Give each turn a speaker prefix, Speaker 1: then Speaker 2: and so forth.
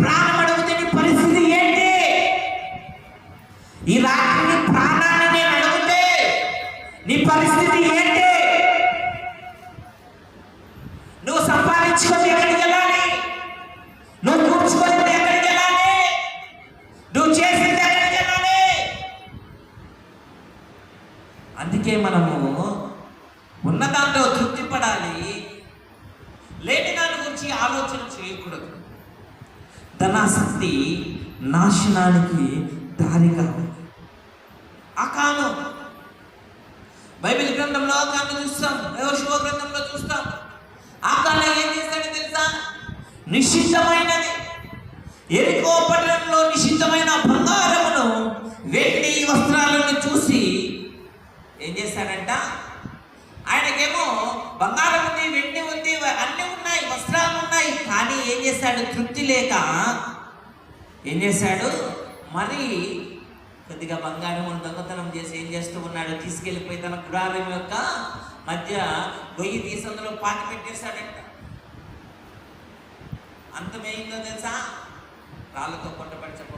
Speaker 1: ప్రాణం అడిగితే నీ పరిస్థితి ఏంటి? ఈ రాత్రి నీ ప్రాణాన్ని నేను అడిగితే నీ పరిస్థితి ఏంటి? నువ్వు సంపాదించుకొని ఎక్కడికి వెళ్ళాలి? నువ్వు కూర్చుకొని ఎక్కడికి వెళ్ళాలి? నువ్వు చేసింది ఎక్కడికి వెళ్ళాలి? అందుకే మనము ఉన్న దాంట్లో తృప్తి పడాలి లేని దాని గురించి ఆలోచన చేయకూడదు. ధనాసక్తి నాశనానికి దారి కాదు అకాను బైబిల్ గ్రంథంలో అకాన్ని చూస్తాం శివ గ్రంథంలో చూస్తాం. అకాను ఏం చేస్తాడో తెలుసా? నిశ్చితమైనది ఎరుకో పట్టణంలో నిశ్చితమైన బంగారమును వెండి వస్త్రాలను చూసి ఏం చేశాడంట ఆయనకేమో బంగారం ఉంది వెండి ఉంది అన్ని చేశాడు? తృప్తి లేక ఏం చేశాడు? మరి కొద్దిగా బంగారం దొంగతనం చేసి ఏం చేస్తూ ఉన్నాడు? తీసుకెళ్ళిపోయి తన గుడారం యొక్క మధ్య గొయ్యి తీసి అందులో పాతి పెట్టేశాడంట. అంతమేయిందో తెలుసా? రాళ్ళతో కొట్టబడి చెప్ప